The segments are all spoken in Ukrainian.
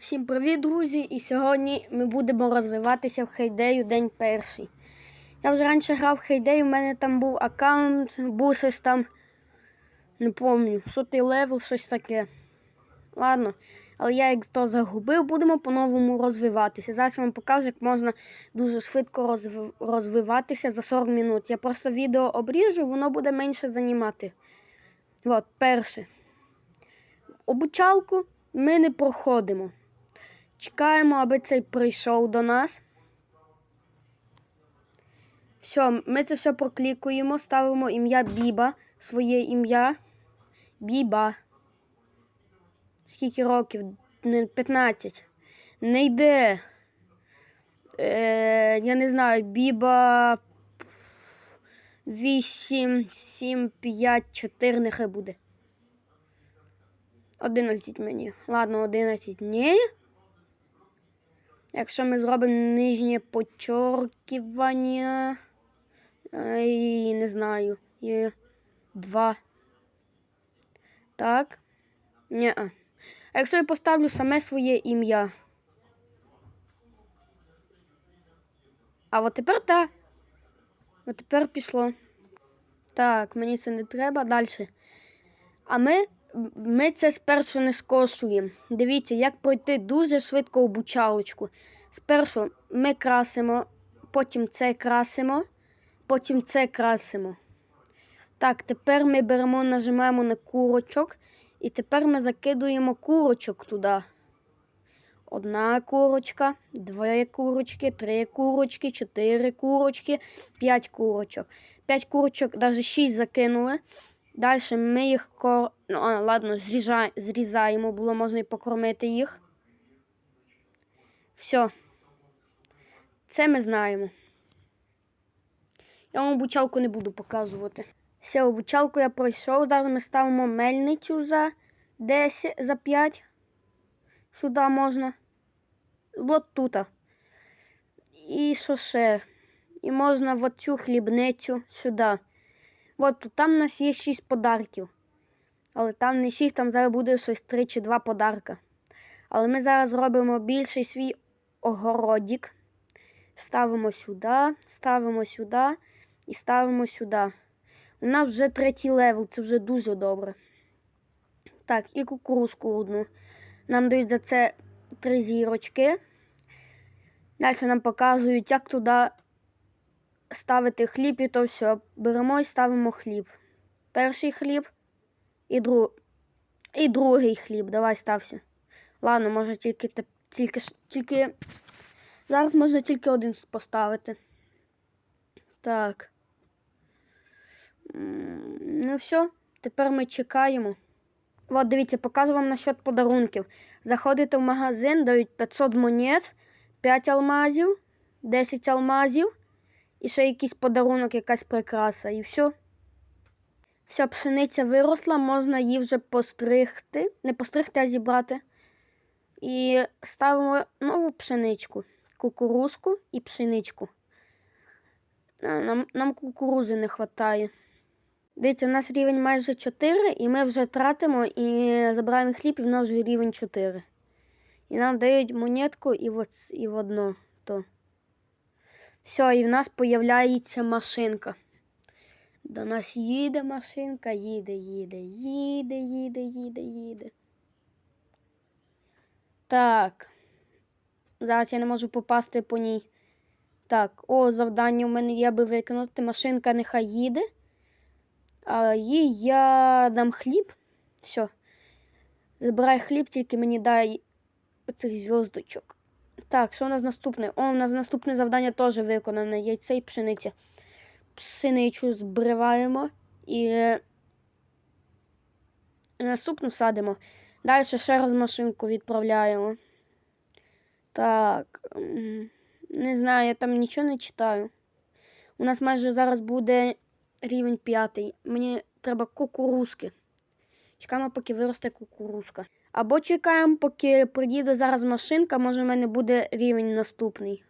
Всім привіт, друзі! І сьогодні ми будемо розвиватися в Хейдею день перший. Я вже раніше грав в Хейдей, у мене там був аккаунт, був щось там, не пам'ятаю, сотий левел, щось таке. Ладно, але я їх то загубив, будемо по-новому розвиватися. Зараз вам покажу, як можна дуже швидко розв- розвиватися за 40 минут. Я просто відео обріжу, воно буде менше займати. От, перше. Обучалку ми не проходимо. Чекаємо, аби цей прийшов до нас. Все, ми це все проклікуємо, ставимо ім'я Біба, своє ім'я. Біба. Скільки років? Не, 15. Не йде. Е, я не знаю, Біба 8, 7, 5, 4, нехай буде. 11 мені. Ладно, 11 ні. Якщо ми зробимо нижнє почоркування. е, не знаю. І два. Так. Ні. А якщо я поставлю саме своє ім'я. А от тепер та. От тепер пішло. Так, мені це не треба. Далі. А ми, ми це спершу не скошуємо. Дивіться, як пройти дуже швидко обучалочку. Спершу ми красимо, потім це красимо, потім це красимо. Так, тепер ми беремо, нажимаємо на курочок, і тепер ми закидуємо курочок туди. Одна курочка, дві курочки, три курочки, чотири курочки, п'ять курочок. П'ять курочок, навіть шість закинули. Далі ми їх. Ну, а, ладно, зріжа... зрізаємо, було можна і покормити їх. Все. Це ми знаємо. Я вам обучалку не буду показувати. Все, обучалку я пройшов. Зараз ми ставимо мельницю за 10, за 5. Сюди можна. От тут. І що ще? І можна в оцю хлібницю сюди. От тут там у нас є 6 подарків. Але там не 6, там зараз буде щось 3 чи 2 подарка. Але ми зараз зробимо більший свій огородик. Ставимо сюди, ставимо сюди і ставимо сюди. У нас вже третій левел, це вже дуже добре. Так, і кукурузку одну. Нам дають за це три зірочки. Далі нам показують, як туди ставити хліб і то все. Беремо і ставимо хліб. Перший хліб і, дру... і другий хліб. Давай стався. Ладно, може тільки, тільки, тільки. Зараз можна тільки один поставити. Так. Ну все, тепер ми чекаємо. От дивіться, показую вам насчет подарунків. Заходите в магазин, дають 500 монет, 5 алмазів, 10 алмазів і ще якийсь подарунок, якась прикраса. І все. Вся пшениця виросла, можна її вже постригти. Не постригти, а зібрати. І ставимо нову пшеничку, кукурузку і пшеничку. Нам, нам кукурузи не вистачає. Дивіться, у нас рівень майже 4, і ми вже тратимо і забираємо хліб, і в нас вже рівень 4. І нам дають монетку і в, і в одно то. Все, і в нас появляється машинка. До нас їде машинка, їде, їде, їде, їде, їде, їде. Так. Зараз я не можу попасти по ній. Так, о, завдання у мене є, аби виконати. Машинка нехай їде. А їй я дам хліб. Все. Забирай хліб, тільки мені дай оцих зв'язочок. Так, що у нас наступне? О, у нас наступне завдання теж виконане. Яйце і пшениця. Пшеничу збриваємо і е, наступну садимо. Далі ще раз машинку відправляємо. Так. Не знаю, я там нічого не читаю. У нас майже зараз буде рівень п'ятий. Мені треба кукурузки. Чекаємо, поки виросте кукурузка. Або чекаємо, поки приїде зараз машинка, може в мене буде рівень наступний.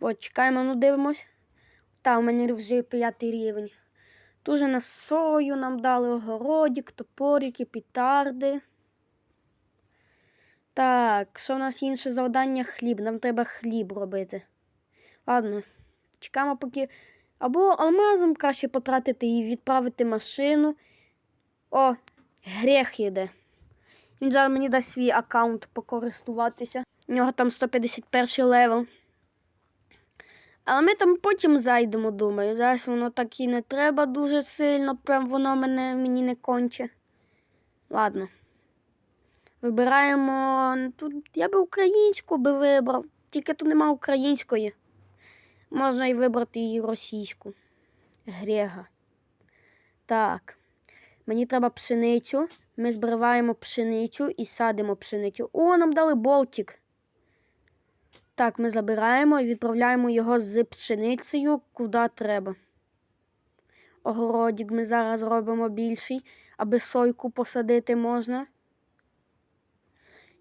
От, чекаємо, ну дивимось. Та, у мене вже п'ятий рівень. Дуже на сою нам дали огородик, топорики, пітарди. Так, що в нас інше завдання? Хліб. Нам треба хліб робити. Ладно, чекаємо поки. Або алмазом краще потратити і відправити машину. О, грех їде. Він зараз мені дасть свій аккаунт покористуватися. У нього там 151 левел. Але ми там потім зайдемо, думаю. Зараз воно так і не треба дуже сильно, прям воно мене мені не конче. Ладно. Вибираємо. Тут я би українську би вибрав, тільки тут нема української. Можна і вибрати і російську. Грега. Так. Мені треба пшеницю. Ми збриваємо пшеницю і садимо пшеницю. О, нам дали болтик. Так, ми забираємо і відправляємо його з пшеницею куди треба. Огородик ми зараз робимо більший, аби сойку посадити можна.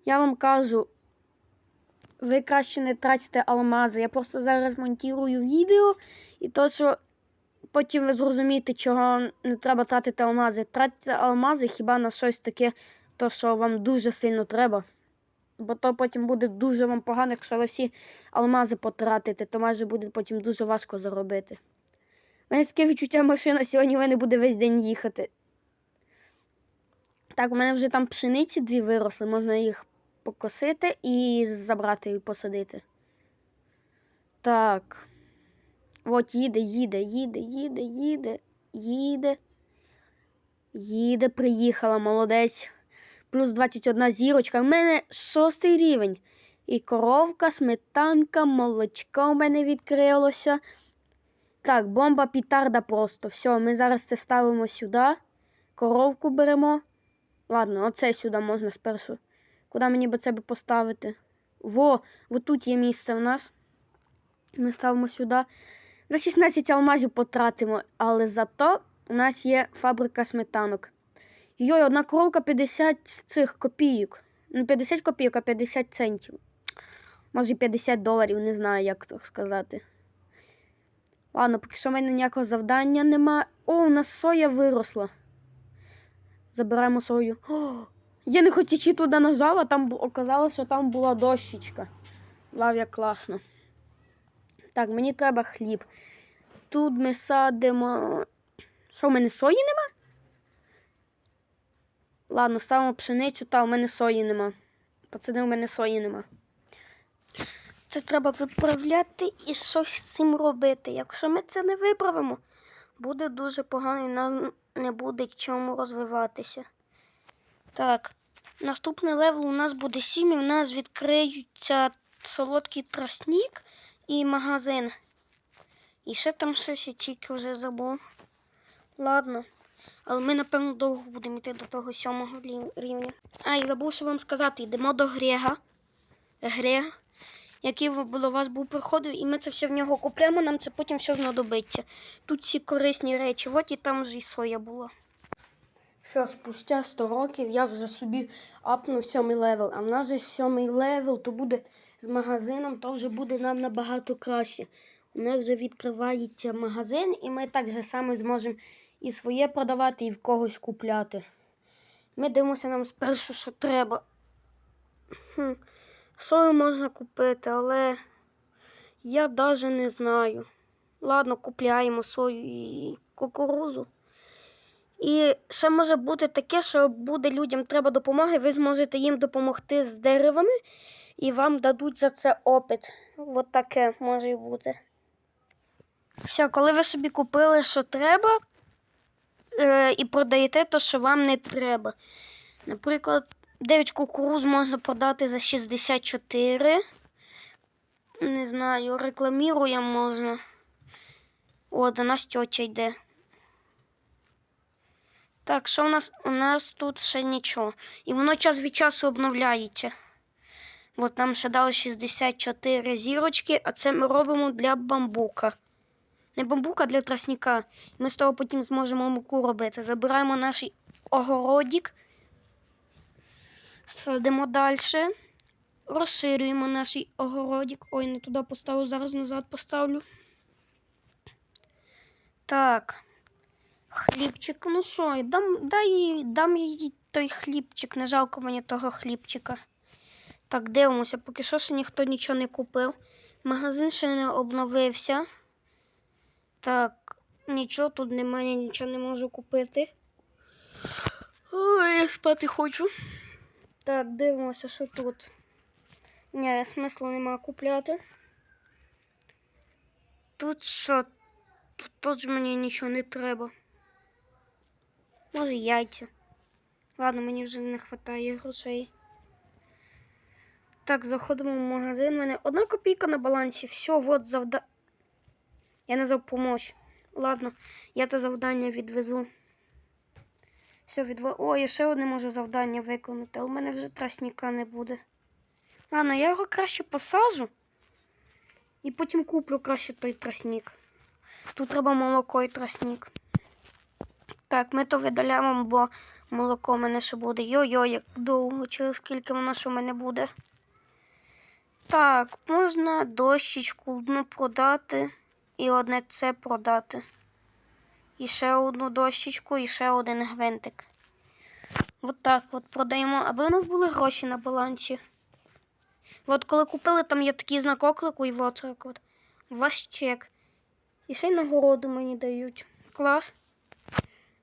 Я вам кажу, ви краще не тратите алмази. Я просто зараз монтую відео і то, що потім ви зрозумієте, чого не треба тратити алмази. Тратьте алмази хіба на щось таке, то що вам дуже сильно треба. Бо то потім буде дуже вам погано, якщо ви всі алмази потратите, то майже буде потім дуже важко заробити. У мене таке відчуття машина сьогодні в мене буде весь день їхати. Так, у мене вже там пшениці дві виросли, можна їх покосити і забрати і посадити. Так. От їде, їде, їде, їде, їде, їде. Їде, приїхала, молодець. Плюс 21 зірочка. У мене шостий рівень. І коровка, сметанка, молочко у мене відкрилося. Так, бомба пітарда просто. Все, ми зараз це ставимо сюди. Коровку беремо. Ладно, оце сюди можна спершу. Куди мені би це поставити? Во, от тут є місце в нас. Ми ставимо сюди. За 16 алмазів потратимо, але зато у нас є фабрика сметанок. Йой, одна коровка 50 цих копійок. Не 50 копійок, а 50 центів. Може 50 доларів, не знаю, як це сказати. Ладно, поки що в мене ніякого завдання нема. О, у нас соя виросла. Забираємо сою. О, я не хотічи туди нажала, там оказалось, що там була дощечка. Лав, як класно. Так, мені треба хліб. Тут ми садимо. Що, в мене сої нема? Ладно, ставимо пшеницю, та у мене сої нема. Пацани, у мене сої нема. Це треба виправляти і щось з цим робити. Якщо ми це не виправимо, буде дуже погано і нам не буде чому розвиватися. Так, наступний левел у нас буде 7, і в нас відкриються солодкий тростник і магазин. І ще там щось я тільки вже забув. Ладно. Але ми, напевно, довго будемо йти до того сьомого рівня. А, і забув що вам сказати, йдемо до Грега. Грег, який у вас був приходив, і ми це все в нього купляємо, нам це потім все знадобиться. Тут ці корисні речі, от і там вже і соя була. Все, спустя 100 років я вже собі апнув сьомий левел. А в нас же сьомий левел, то буде з магазином, то вже буде нам набагато краще. У нас вже відкривається магазин, і ми так же само зможемо і своє продавати, і в когось купляти. Ми дивимося нам спершу, що треба. Хм. Сою можна купити, але я навіть не знаю. Ладно, купляємо сою і кукурузу. І ще може бути таке, що буде людям треба допомоги, ви зможете їм допомогти з деревами, і вам дадуть за це опит. От таке може бути. Все, коли ви собі купили, що треба, е, і продаєте те, що вам не треба. Наприклад, 9 кукуруз можна продати за 64. Не знаю, рекламіруємо можна. О, до нас тьотя йде. Так, що у нас? У нас тут ще нічого. І воно час від часу обновляється. От нам ще дали 64 зірочки, а це ми робимо для бамбука. Не бамбука, для тростника. Ми з того потім зможемо муку робити. Забираємо наш огородик, садимо далі, розширюємо наш огородик. Ой, не туди поставив, зараз назад поставлю. Так. Хлібчик, ну що, дам, дай, їй- дам їй той хлібчик, не жалко мені того хлібчика. Так, дивимося, поки що ще ніхто нічого не купив. Магазин ще не обновився. Так, нічого тут немає, нічого не можу купити. Ой, я спати хочу. Так, дивимося, що тут. Ні, смислу нема купляти. Тут що? Тут теж мені нічого не треба. Може, яйця. Ладно, мені вже не вистачає грошей. Так, заходимо в магазин. У мене одна копійка на балансі. Все, от завда. Я назвав помощь. Ладно, я то завдання відвезу. Все, відв... О, я ще одне можу завдання виконати, але в мене вже трасніка не буде. Ладно, я його краще посажу. І потім куплю краще той тростник. Тут треба молоко і тростник. Так, ми то видаляємо, бо молоко в мене ще буде. Йо-йо, як довго, через скільки воно ще в мене буде. Так, можна дощечку одну продати і одне це продати. І ще одну дощечку, і ще один гвинтик. От так от продаємо, аби у нас були гроші на балансі. От коли купили, там є такий знак оклику, і от так от. Ваш чек. І ще й нагороду мені дають. Клас.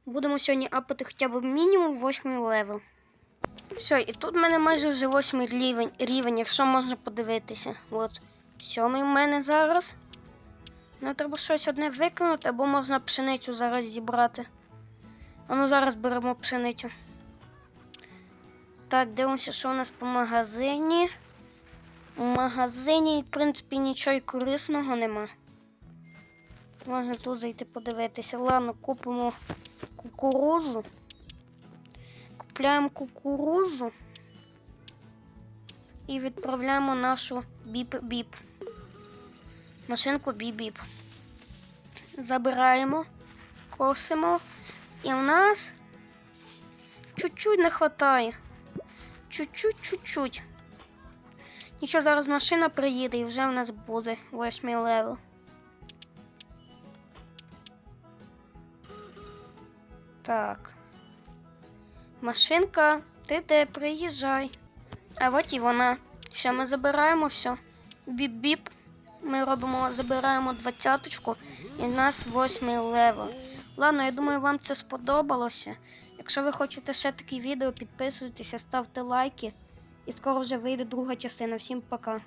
Будемо сьогодні апати хоча б мінімум восьмий левел. Все, і тут в мене майже вже восьмий рівень, рівень, якщо можна подивитися. От сьомий в мене зараз. Ну, треба щось одне виконати, або можна пшеницю зараз зібрати. А ну зараз беремо пшеницю. Так, дивимося, що у нас по магазині. У магазині, в принципі, нічого корисного нема. Можна тут зайти подивитися. Ладно, купимо кукурузу. Купляємо кукурузу і відправляємо нашу біп-біп. Машинку біп-біп. Забираємо, косимо. І в нас чуть-чуть не вистачає. Чуть-чуть, чуть-чуть. Нічого, зараз машина приїде і вже в нас буде восьмий левел. Так. Машинка, ти де приїжджай. А от і вона. Що ми забираємо все. Біп-біп. Ми робимо, забираємо двадцяточку і в нас восьмий левел. Ладно, я думаю, вам це сподобалося. Якщо ви хочете ще такі відео, підписуйтеся, ставте лайки. І скоро вже вийде друга частина. Всім пока.